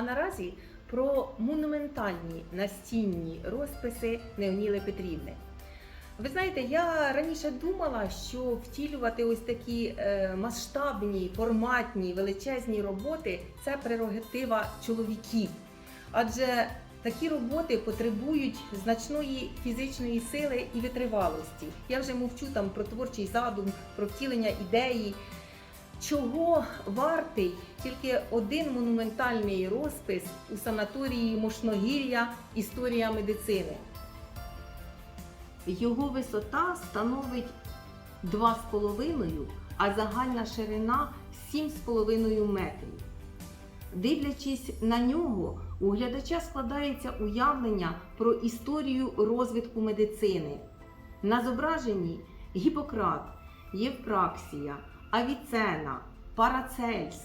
А наразі про монументальні настінні розписи Неоніли Петрівни. Ви знаєте, я раніше думала, що втілювати ось такі е, масштабні, форматні, величезні роботи це прерогатива чоловіків. Адже такі роботи потребують значної фізичної сили і витривалості. Я вже мовчу там про творчий задум, про втілення ідеї. Чого вартий тільки один монументальний розпис у санаторії Мошногір'я Історія медицини. Його висота становить 2,5, а загальна ширина 7,5 метрів. Дивлячись на нього, у глядача складається уявлення про історію розвитку медицини. На зображенні Гіппократ, Євпраксія, Авіцена, Парацельс.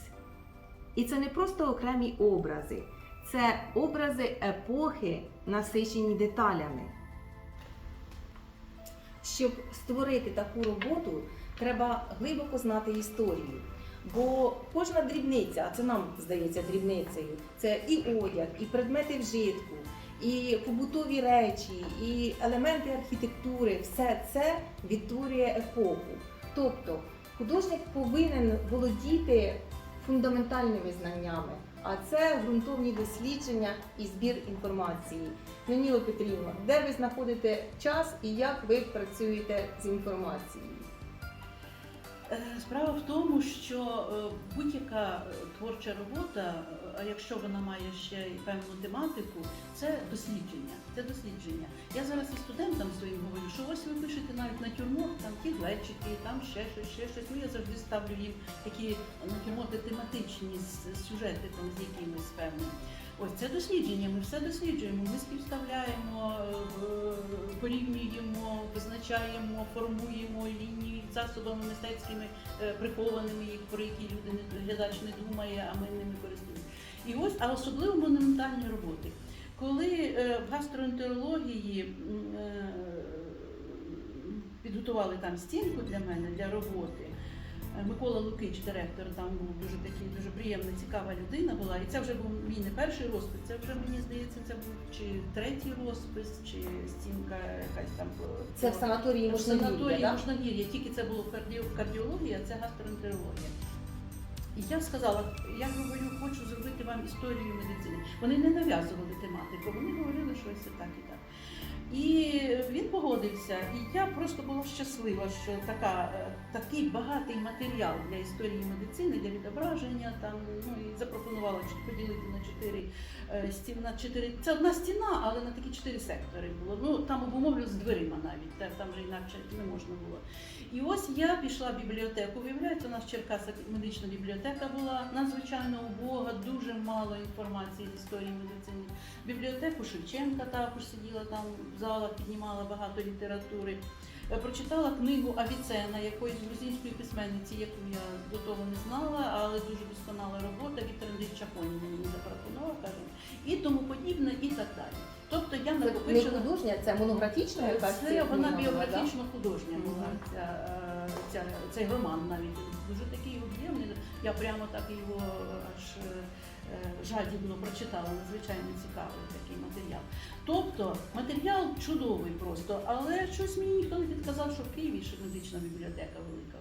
І це не просто окремі образи, це образи епохи, насичені деталями. Щоб створити таку роботу, треба глибоко знати історію. Бо кожна дрібниця, а це нам здається дрібницею, це і одяг, і предмети вжитку, і побутові речі, і елементи архітектури, все це відтворює епоху. Тобто художник повинен володіти фундаментальними знаннями, а це ґрунтовні дослідження і збір інформації. Леніло Петрівна, де ви знаходите час і як ви працюєте з інформацією? Е, Справа в тому, що е, будь-яка е, творча робота, а якщо вона має ще певну тематику, це дослідження. Це дослідження. Я зараз і студентам своїм говорю, що ось ви пишете навіть на натюрморт, там ті глечики, там ще щось, ще щось. Ну я завжди ставлю їм такі натюрморти тематичні сюжети там з якимось певним. Ось це дослідження. Ми все досліджуємо. Ми співставляємо, е, порівнюємо, визначаємо, формуємо лінії засобами мистецькими е, прихованими, про які люди не глядач не думає, а ми ними користуємося. І ось, а особливо монументальні роботи. Коли е, в гастроентерології підготували там стінку для мене для роботи. Е, Микола Лукич, директор, там був дуже такий, дуже приємна, цікава людина була. І це вже був мій не перший розпис, це вже мені здається, це був чи третій розпис, чи стінка якась там. е, Це в санаторії в санаторії? Можногір'я, тільки це було карді- кардіологія, а це гастроентерологія. І я сказала, я говорю, хочу зробити вам історію медицини. Вони не нав'язували тематику, вони говорили, що ось так і так. І він погодився, і я просто була щаслива, що така, е, такий багатий матеріал для історії медицини, для відображення там, ну і запропонувала поділити на чотири е, стін, на чотири. Це одна стіна, але на такі чотири сектори було. Ну там обумовлю з дверима навіть, там вже інакше не можна було. І ось я пішла в бібліотеку. Виявляється, у нас в медична бібліотека була надзвичайно убога, дуже мало інформації з історії медицини. Бібліотеку Шевченка також сиділа там в залах, піднімала багато літератури. Е, Прочитала книгу Авіцена якоїсь грузинської письменниці, яку я до того не знала, але дуже досконала робота. Віктор Андрійович Чапонін мені запропонував, каже, і тому подібне, і так далі. Тобто я Це не накопичила. художня, це монографічна якась Це вона книга була, да? біографічно художня була ця, е, ця, цей роман навіть дуже такий об'ємний. Я прямо так його аж е, жадібно прочитала, надзвичайно цікавий. Тобто матеріал чудовий просто, але щось мені ніхто не підказав, що в Києві ще медична бібліотека велика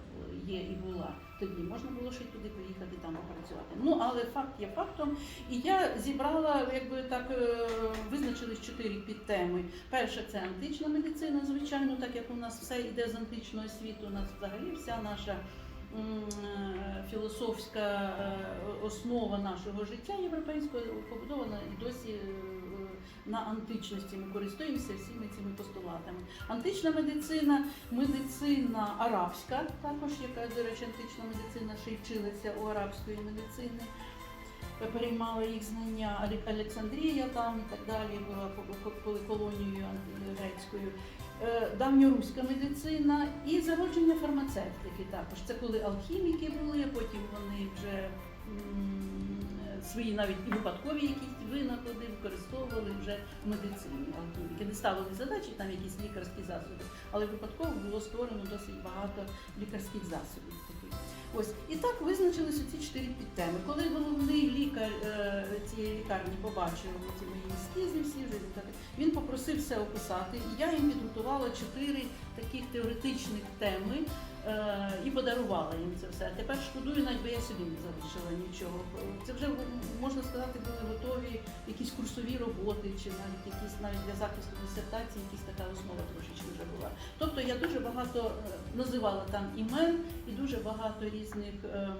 є і була. Тоді можна було ще й туди поїхати там попрацювати. Ну але факт є фактом. І я зібрала, якби так е, визначились чотири підтеми. Перше це антична медицина, звичайно, так як у нас все йде з античного світу, у нас взагалі вся наша. е, Філософська е, основа нашого життя європейського побудована і досі е, на античності. Ми користуємося всіми цими постулатами. Антична медицина, медицина арабська, також яка, до речі, антична медицина ще й вчилася у арабської медицини. Переймала їх знання Олександрія там і так далі, була колонією грецькою. Е, Давньоруська медицина і зародження фармацевтики також. Це коли алхіміки були, потім вони вже свої навіть і випадкові якісь винаходи використовували вже в медицині. Алхіміки не ставили задачі, там якісь лікарські засоби, але випадково було створено досить багато лікарських засобів. Ось і так визначилися ці чотири підтеми. Коли головний лікар е, цієї лікарні побачив ці мої ескізи, всі результати, він попросив все описати, і я їм підготувала чотири таких теоретичних теми і подарувала їм це все. Тепер шкодую, навіть бо я собі не залишила нічого. Це вже можна сказати, були готові якісь курсові роботи, чи навіть якісь навіть для захисту дисертації, якісь така основа була. Тобто я дуже багато е, називала там імен і дуже багато різних ем,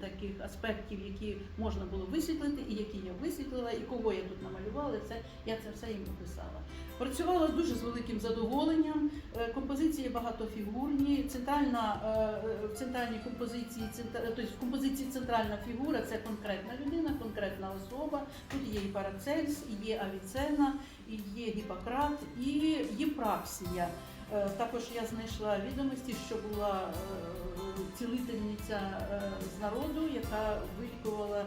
таких аспектів, які можна було висвітлити, і які я висвітлила, і кого я тут намалювала. Це я це все їм описала. Працювала дуже з великим задоволенням. Е, Композиції багатофігурні. Центральна е, в центральній композиції тобто в композиції центральна фігура це конкретна людина, конкретна особа. Тут є і Парацельс, і є Авіцена, і є Гіппократ, і Єпраксія. Е, Також я знайшла відомості, що була е, цілительниця е, з народу, яка вилікувала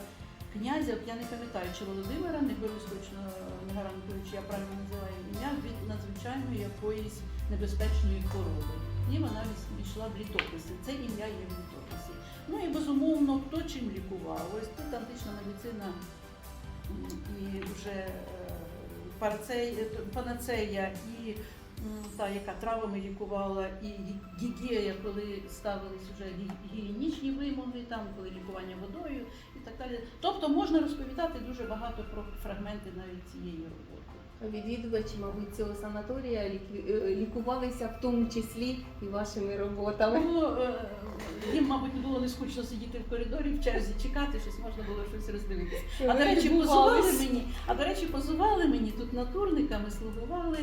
князя, я не пам'ятаю, чи Володимира, не берусь точно, не гарантую, чи я правильно називаю ім'я, від надзвичайної якоїсь небезпечної хвороби. І вона війшла в літописи. Це ім'я є в літописі. Ну і безумовно, хто чим лікував. Ось тут антична медицина і вже е, е, панацея і та, яка травами лікувала, і гігія, коли ставились вже гігієнічні вимоги, там коли лікування водою і так далі. Тобто можна розповідати дуже багато про фрагменти навіть цієї роботи. Відвідувачі, мабуть, цього санаторія е, лікувалися в тому числі і вашими роботами. Ну, їм, мабуть, не було не скучно сидіти в коридорі в черзі, чекати, щось можна було щось роздивитися. А до речі, позували мені. А до речі, позували мені тут натурниками, слугували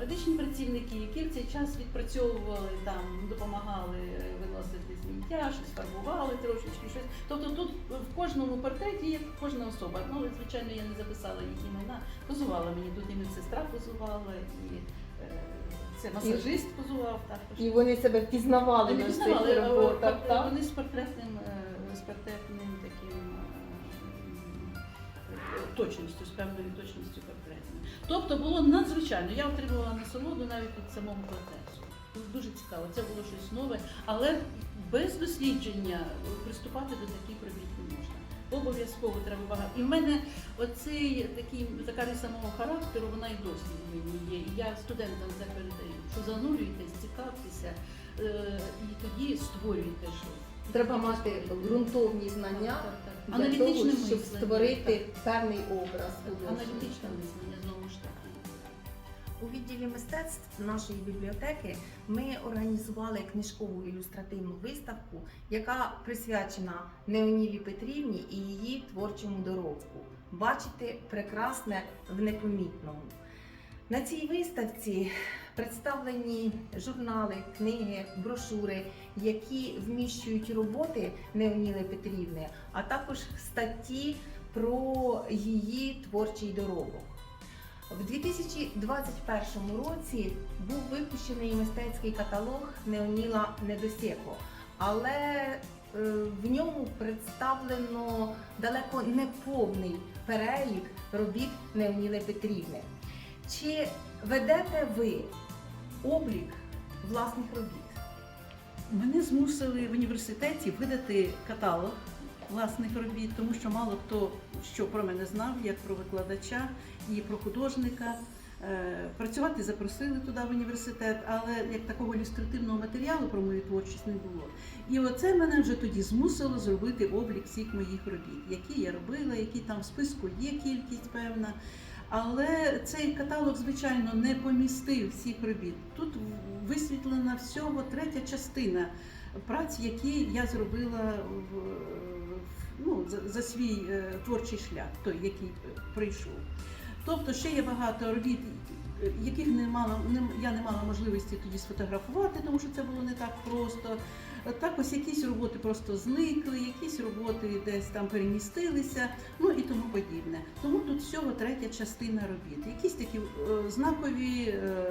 медичні працівники, які в цей час відпрацьовували там, допомагали сміття, щось фарбували трошечки, щось. Тобто тут в кожному портреті є кожна особа. Ну, звичайно, я не записала їх імена. Позувала мені тут і медсестра позувала, і е, це масажист позував також. І вони себе впізнавали Вони на пізнавали, цих роботах, так? вони з портретним, е, з портретним таким е, точністю, з певною точністю портретними. Тобто було надзвичайно. Я отримувала насолоду навіть від самого процесу. Дуже цікаво, це було щось нове, але без дослідження приступати до таких робіт не можна. Обов'язково треба багато. І в мене оцей такий така риса мого характеру, вона і досі в мені є. І я студентам це передаю, що занурюйтесь, цікавтеся е, і тоді створюйте щось. Треба мати ґрунтовні знання для того, щоб мислення, створити певний образ. Аналітичне мислення знову. У відділі мистецтв нашої бібліотеки ми організували книжкову ілюстративну виставку, яка присвячена Неонілі Петрівні і її творчому доробку. Бачите прекрасне в непомітному. На цій виставці представлені журнали, книги, брошури, які вміщують роботи Неоніли Петрівни, а також статті про її творчий доробок. В 2021 році був випущений мистецький каталог Неоніла Недосєко, але е, в ньому представлено далеко не повний перелік робіт Неоніли Петрівни. Чи ведете ви облік власних робіт? Мене змусили в університеті видати каталог власних робіт, тому що мало хто що про мене знав, як про викладача і про художника. Е, Працювати запросили туди в університет, але як такого ілюстративного матеріалу про мою творчість не було. І оце мене вже тоді змусило зробити облік всіх моїх робіт, які я робила, які там в списку є кількість певна. Але цей каталог, звичайно, не помістив всіх робіт. Тут висвітлена всього третя частина праць, які я зробила в, в- ну, за, за свій е, творчий шлях, той, який е, пройшов. Тобто ще є багато робіт, яких не мала, не, я не мала можливості тоді сфотографувати, тому що це було не так просто. Так ось якісь роботи просто зникли, якісь роботи десь там перемістилися, ну і тому подібне. Тому тут всього третя частина робіт. Якісь такі е, знакові е,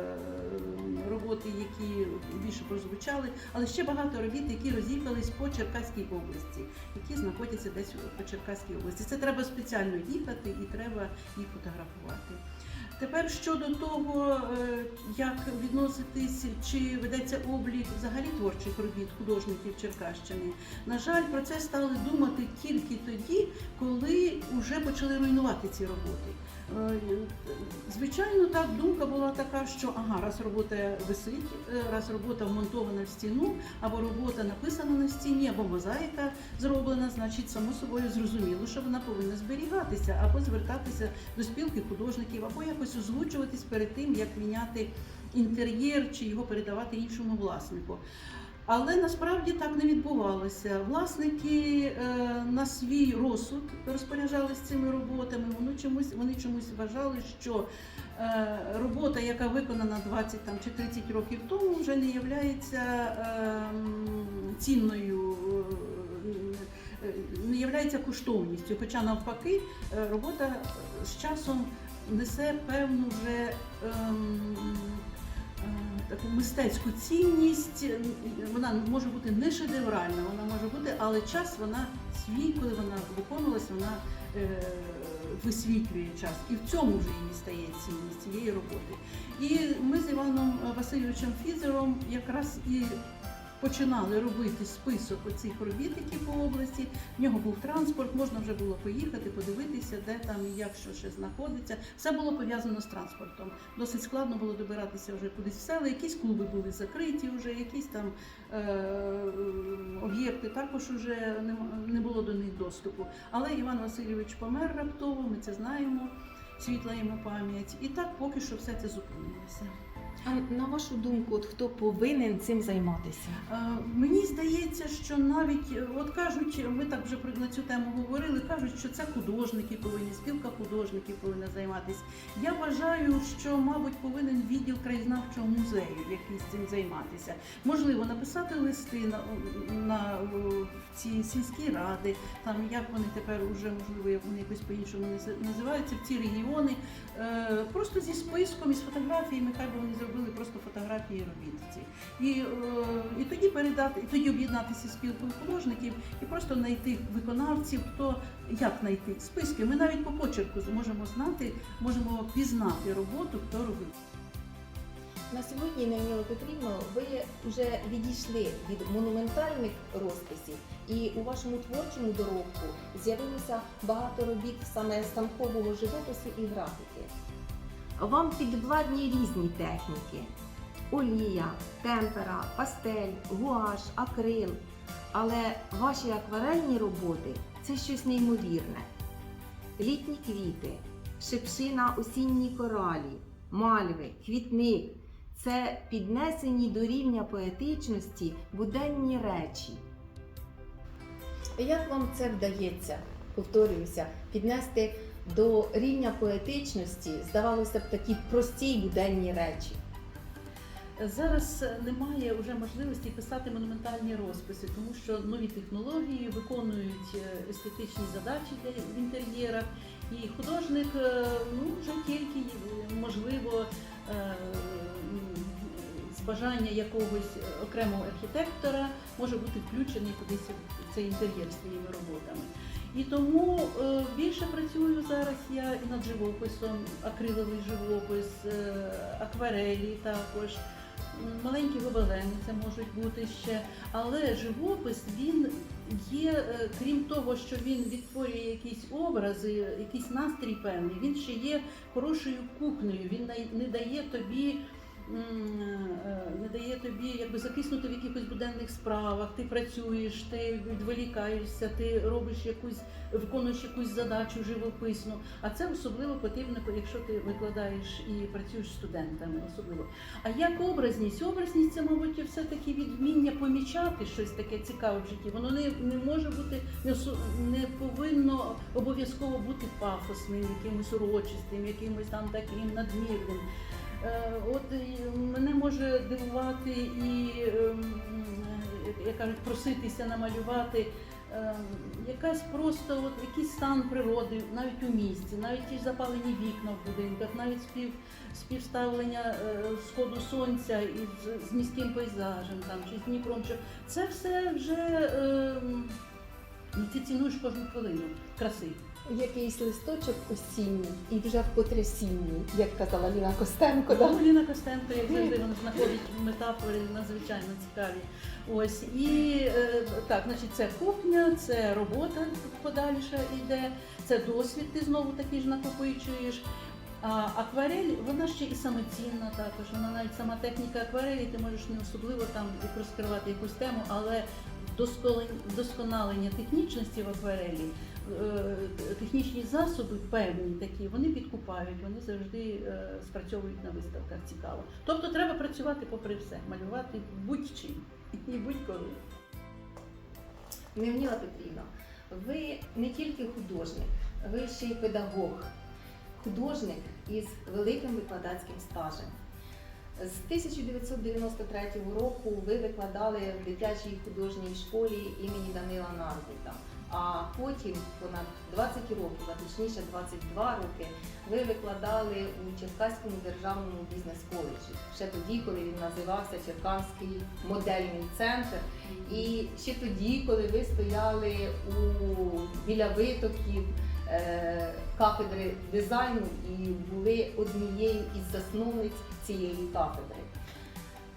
роботи. які більше прозвучали, але ще багато робіт, які роз'їхались по Черкаській області, які знаходяться десь по Черкаській області. Це треба спеціально їхати і треба їх фотографувати. Тепер щодо того, е, як відноситись, чи ведеться облік взагалі творчих робіт художників Черкащини. На жаль, про це стали думати тільки тоді, коли вже почали руйнувати ці роботи. Е, Звичайно, так думка була така, що ага, раз робота висить, е, раз робота вмонтована в стіну, або робота написана на стіні, або мозаїка зроблена, значить, само собою зрозуміло, що вона повинна зберігатися, або звертатися до спілки художників, або якось озвучуватись перед тим, як міняти інтер'єр чи його передавати іншому власнику. Але насправді так не відбувалося. Власники е, на свій розсуд розпоряджалися цими роботами. Вони чомусь, вони чомусь вважали, що е, робота, яка виконана 20 там, чи 30 років тому, вже не є цінною. е, Не є коштовністю, хоча навпаки, робота з часом несе певну вже ем, таку мистецьку цінність. Вона може бути не шедевральна, вона може бути, але час вона свій, коли вона виконувалась, вона е, висвітлює час. І в цьому вже її стає цінність цієї роботи. І ми з Іваном Васильовичем Фізером якраз і починали робити список оцих робіт, які по області. В нього був транспорт, можна вже було поїхати, подивитися, де там і як що ще знаходиться. Все було пов'язано з транспортом. Досить складно було добиратися вже кудись в села. Якісь клуби були закриті, вже якісь там е- об'єкти також вже не було до них доступу. Але Іван Васильович помер раптово, ми це знаємо. Світла йому пам'ять, і так поки що все це зупинилося. А на вашу думку, от хто повинен цим займатися? Е, Мені здається, що навіть е, от кажуть, ми так вже на цю тему говорили. кажуть, що це художники повинні, спілка художників повинна займатися. Я вважаю, що мабуть повинен відділ краєзнавчого музею якийсь цим займатися. Можливо, написати листи на, на ці сільські ради, там як вони тепер уже можливо як вони якось по-іншому називаються в ці регіони. Е, просто зі списком із фотографіями, хай би вони зробили просто фотографії робіт ці. І, е, і тоді передати, і тоді об'єднатися спілкою художників і просто знайти виконавців, хто як знайти списки. Ми навіть по почерку можемо знати, можемо пізнати роботу, хто робив. На сьогодні, Неоніла Петрівно, ви вже відійшли від монументальних розписів, і у вашому творчому доробку з'явилося багато робіт саме станкового живопису і графіки. Вам підвладні різні техніки: олія, темпера, пастель, гуаш, акрил. Але ваші акварельні роботи це щось неймовірне. Літні квіти, шипшина осінній коралі, мальви, квітник це піднесені до рівня поетичності буденні речі. Як вам це вдається, повторююся, піднести до рівня поетичності, здавалося б, такі прості буденні речі? Зараз немає вже можливості писати монументальні розписи, тому що нові технології виконують е, естетичні задачі в інтер'єрах, і художник е, ну вже тільки е, можливо з бажання якогось окремого архітектора може бути включений кудись в цей інтер'єр своїми роботами. І тому е, більше працюю зараз я і над живописом, акриловий живопис, е, акварелі також. Маленькі гобелени це можуть бути ще, але живопис він є, е, крім того, що він відтворює якісь образи, якийсь настрій певний, він ще є хорошою кухнею. Він не дає тобі. М, е, Не дає тобі якби закиснути в якихось буденних справах. Ти працюєш, ти відволікаєшся, ти робиш якусь, виконуєш якусь задачу живописну. А це особливо потрібно, якщо ти викладаєш і працюєш студентами, особливо. А як образність? Образність це, мабуть, все-таки відміння помічати щось таке цікаве в житті. Воно не, не може бути, не, не повинно обов'язково бути пафосним, якимось урочистим, якимось там таким надмірним. Е, От мене може дивувати і, ем, як кажуть, проситися намалювати ем, якась просто от якийсь стан природи, навіть у місті, навіть ті ж запалені вікна в будинках, навіть спів, співставлення е, сходу сонця із з міським пейзажем там чи з Дніпром. Чи це все вже ну, ти цінуєш кожну хвилину краси. Якийсь листочок осінній і вже в потрясінні, як казала Ліна Костенко. Да? Поліна Костенко, як завжди, вона знаходить метафори надзвичайно цікаві. Ось і е, так, значить, це кухня, це робота подальша йде, це досвід, ти знову таки ж накопичуєш. А акварель, вона ще і самоцінна також. Вона навіть сама техніка акварелі, ти можеш не особливо там розкривати якусь тему, але вдосконалення технічності в акварелі, технічні засоби певні такі, вони підкупають, вони завжди е, спрацьовують на виставках цікаво. Тобто треба працювати попри все, малювати будь-чим і будь-коли. Невніла Петрівна, ви не тільки художник, ви ще й педагог, художник із великим викладацьким стажем. З 1993 року ви викладали в дитячій художній школі імені Данила Нарбута. А потім понад 20 років, а точніше 22 роки, ви викладали у Черкаському державному бізнес-коледжі. Ще тоді, коли він називався Черкаський модельний центр. І ще тоді, коли ви стояли у, біля витоків е, кафедри дизайну і були однією із засновниць цієї кафедри.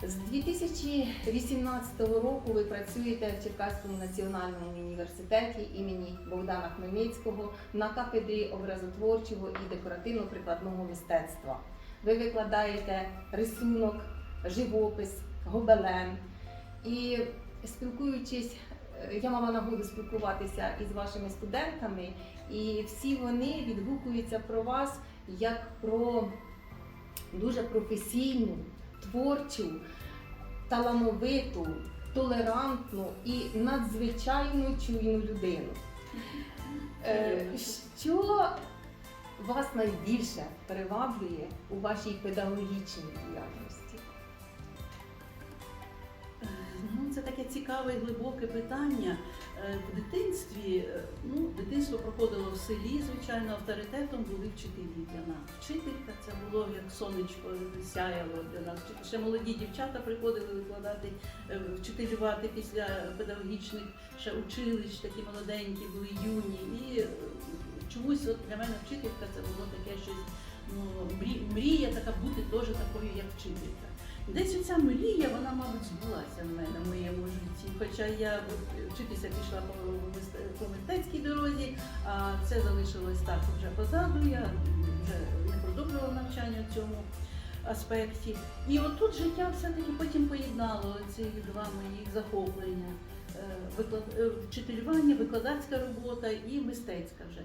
З 2018 року ви працюєте в Черкаському національному університеті імені Богдана Хмельницького на кафедрі образотворчого і декоративно-прикладного мистецтва. Ви викладаєте рисунок, живопис, гобелен. І спілкуючись, я мала нагоду спілкуватися із вашими студентами, і всі вони відгукуються про вас як про дуже професійну, творчу, талановиту, толерантну і надзвичайно чуйну людину. Е, Що вас найбільше приваблює у вашій педагогічній діяльності? Ну, це таке цікаве і глибоке питання. Е, В дитинстві, е, ну, дитинство проходило в селі, звичайно, авторитетом були вчителі для нас. Вчителька це було як сонечко сяяло для нас. Ще молоді дівчата приходили викладати, е, вчителювати після педагогічних ще училищ, такі молоденькі, були юні. І чомусь от для мене вчителька це було таке щось, ну, мрія така бути теж такою, як вчителька. Десь оця мрія, вона, мабуть, збулася в мене в моєму житті. Хоча я вчитися пішла по мистецькій дорозі, а це залишилось так вже позаду. Я вже не продовжувала навчання в цьому аспекті. І отут життя все-таки потім поєднало ці два мої захоплення. Е, е, Вчителювання, викладацька робота і мистецька вже.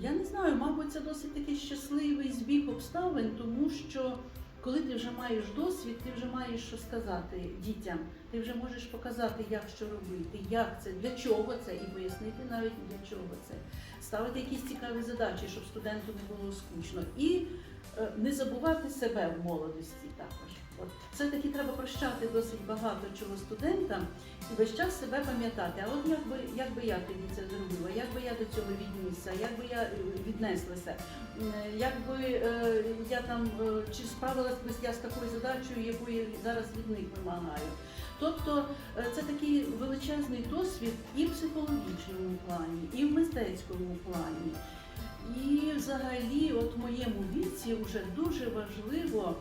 Я не знаю, мабуть, це досить такий щасливий збіг обставин, тому що коли ти вже маєш досвід, ти вже маєш що сказати дітям. Ти вже можеш показати, як що робити, як це, для чого це, і пояснити навіть для чого це. Ставити якісь цікаві задачі, щоб студенту не було скучно. І е, не забувати себе в молодості також. От це таки треба прощати досить багато чого студентам і весь час себе пам'ятати. А от як би, я тоді це зробила, як би я до цього віднісся, як би я е, віднеслася, як би е, я там е, чи справилась би я з такою задачею, яку я зараз від них вимагаю. Тобто це такий величезний досвід і в психологічному плані, і в мистецькому плані. І взагалі, от в моєму віці вже дуже важливо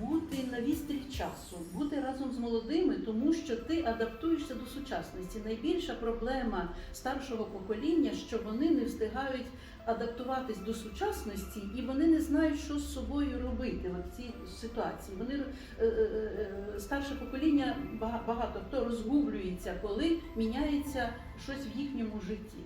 бути на вістрі часу, бути разом з молодими, тому що ти адаптуєшся до сучасності. Найбільша проблема старшого покоління, що вони не встигають адаптуватись до сучасності, і вони не знають, що з собою робити в цій ситуації. Вони е, е, е, старше покоління бага- багато хто розгублюється, коли міняється щось в їхньому житті.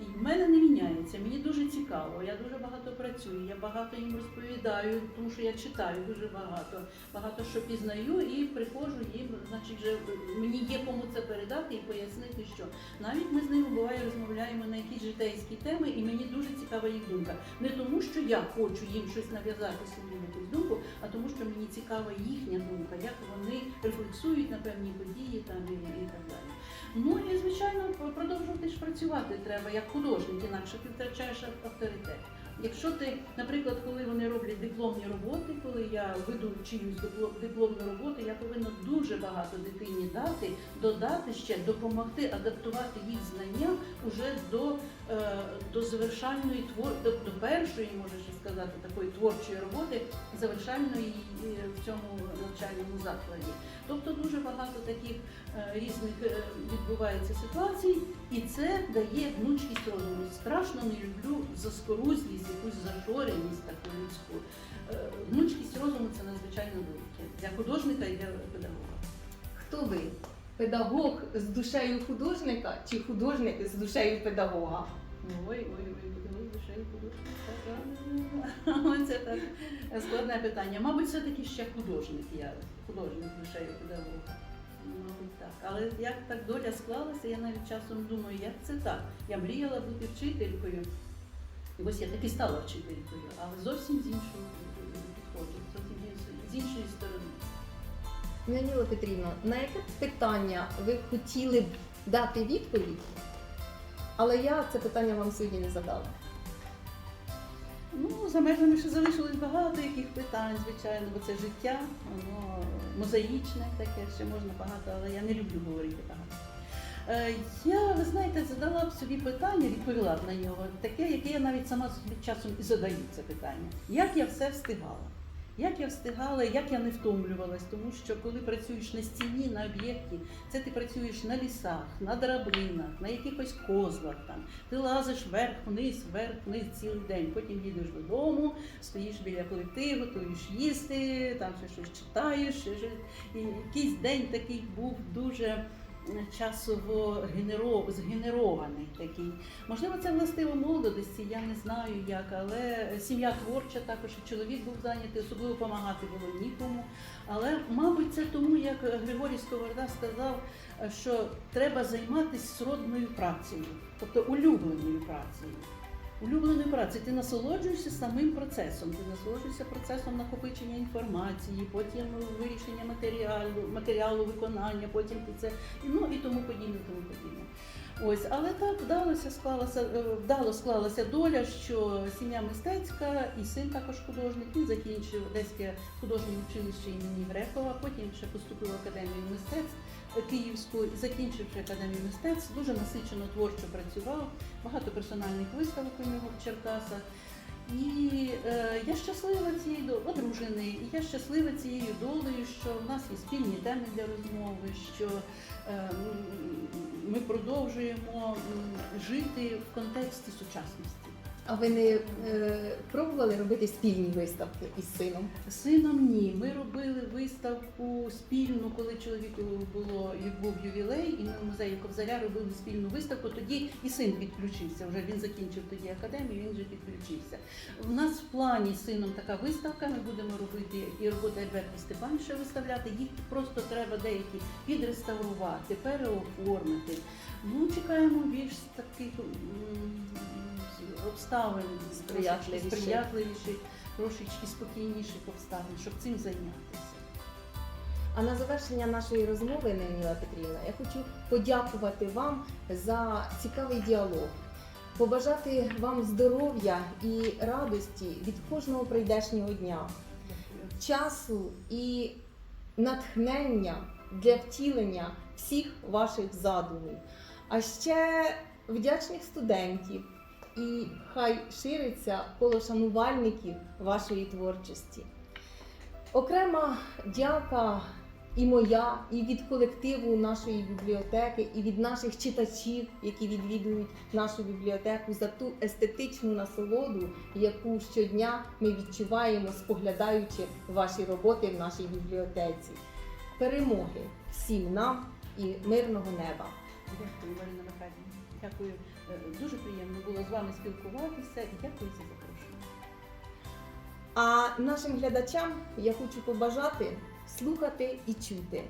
І в мене не міняється. Мені дуже цікаво. Я дуже багато працюю. Я багато їм розповідаю, тому що я читаю дуже багато, багато що пізнаю і приходжу їм, значить. значить, же, е, мені є кому це передати і пояснити, що навіть ми з ними буває розмовляємо на якісь житейські теми, і мені дуже цікава їх думка. Не тому, що я хочу їм щось нав'язати собі якусь думку, а тому, що мені цікава їхня думка, як вони рефлексують на певні події там і, і так далі. Ну і звичайно продовжувати ж працювати треба як художник, інакше ти втрачаєш авторитет. Якщо ти, наприклад, коли вони роблять дипломні роботи, коли я веду чиюсь дипломну роботу, я повинна дуже багато дитині дати, додати ще, допомогти адаптувати їх знання уже до, до завершальної твор, до, першої, можеш сказати, такої творчої роботи, завершальної е, в цьому навчальному закладі. Тобто дуже багато таких е, різних е, відбувається ситуацій, і це дає гнучкість розуму. Страшно не люблю заскорузлість, якусь зашореність таку людську. Е, Гнучкість розуму це надзвичайно велике для художника і для педагога. Хто ви? Педагог з душею художника чи художник з душею педагога? Ой, ой, ой, педагог душею художник. Це так складне питання. Мабуть, все-таки ще художник я, художник душею педагога. Мабуть, так. Але як так доля склалася, я навіть часом думаю, як це так? Я мріяла бути вчителькою. І ось я таки стала вчителькою, але зовсім з іншого підходу, зовсім з іншої сторони. Леоніла Петрівна, на яке питання ви хотіли б дати відповідь, але я це питання вам сьогодні не задала. Ну, за межами ще залишилось багато яких питань, звичайно, бо це життя, воно мозаїчне таке, ще можна багато, але я не люблю говорити багато. Е, Я, ви знаєте, задала б собі питання, відповіла б на нього, таке, яке я навіть сама собі часом і задаю це питання. Як я все встигала? Як я встигала, як я не втомлювалась, тому що коли працюєш на стіні, на об'єкті, це ти працюєш на лісах, на драбинах, на якихось козлах там. Ти лазиш вверх, вниз, вверх, вниз цілий день. Потім їдеш додому, стоїш біля плити, готуєш їсти, там ще щось читаєш. І якийсь день такий був дуже часово генеро- згенерований такий. Можливо, це властиво молодості, я не знаю як, але сім'я творча також чоловік був зайнятий, особливо допомагати було нікому. Але, мабуть, це тому, як Григорій Сковорода сказав, що треба займатися сродною працею, тобто улюбленою працею. Улюбленою працею ти насолоджуєшся самим процесом, ти насолоджуєшся процесом накопичення інформації, потім вирішення матеріалу, матеріалу виконання, потім це ну і тому подібне, тому подібне. Ось, але так вдалося склалася, е, вдало склалася доля, що сім'я мистецька і син також художник. Він закінчив Одеське художнє училище імені Грекова, потім ще поступив в академію мистецтв Київську, закінчивши академію мистецтв, дуже насичено творчо працював, багато персональних виставок у нього в Черкасах. І е, я щаслива цією до- одружений, і я щаслива цією долею, що в нас є спільні теми для розмови, що е, ми продовжуємо жити в контексті сучасності. А ви не е, пробували робити спільні виставки із сином? Сином ні. Ми робили виставку спільну, коли чоловіку було був ювілей, і ми в музеї Ковзаря робили спільну виставку. Тоді і син підключився. Вже він закінчив тоді академію, він вже підключився. У нас в плані з сином така виставка. Ми будемо робити і роботи Альберта Степановича виставляти. Їх просто треба деякі підреставрувати, переоформити. Ну, чекаємо більш таких обставин Сприятливіших. сприятливіших, трошечки спокійніших обставин, щоб цим зайнятися. А на завершення нашої розмови, Леоніла Петрівна, я хочу подякувати вам за цікавий діалог, побажати вам здоров'я і радості від кожного прийдешнього дня, часу і натхнення для втілення всіх ваших задумів. А ще вдячних студентів. І хай шириться коло шанувальників вашої творчості. Окрема дяка і моя, і від колективу нашої бібліотеки, і від наших читачів, які відвідують нашу бібліотеку, за ту естетичну насолоду, яку щодня ми відчуваємо, споглядаючи ваші роботи в нашій бібліотеці. Перемоги всім нам і мирного неба! Дякую, Марина Михайлівна. Дякую. Е, дуже приємно було з вами спілкуватися і дякую за запрошення. А нашим глядачам я хочу побажати слухати і чути,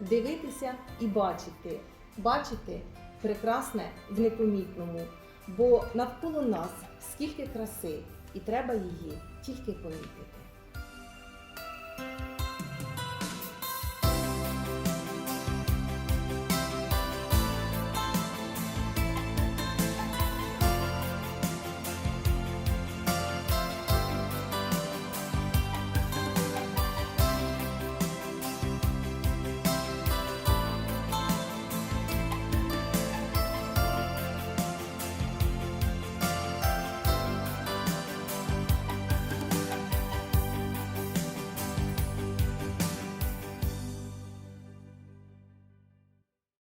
дивитися і бачити, бачити прекрасне в непомітному, бо навколо нас скільки краси, і треба її тільки помітити.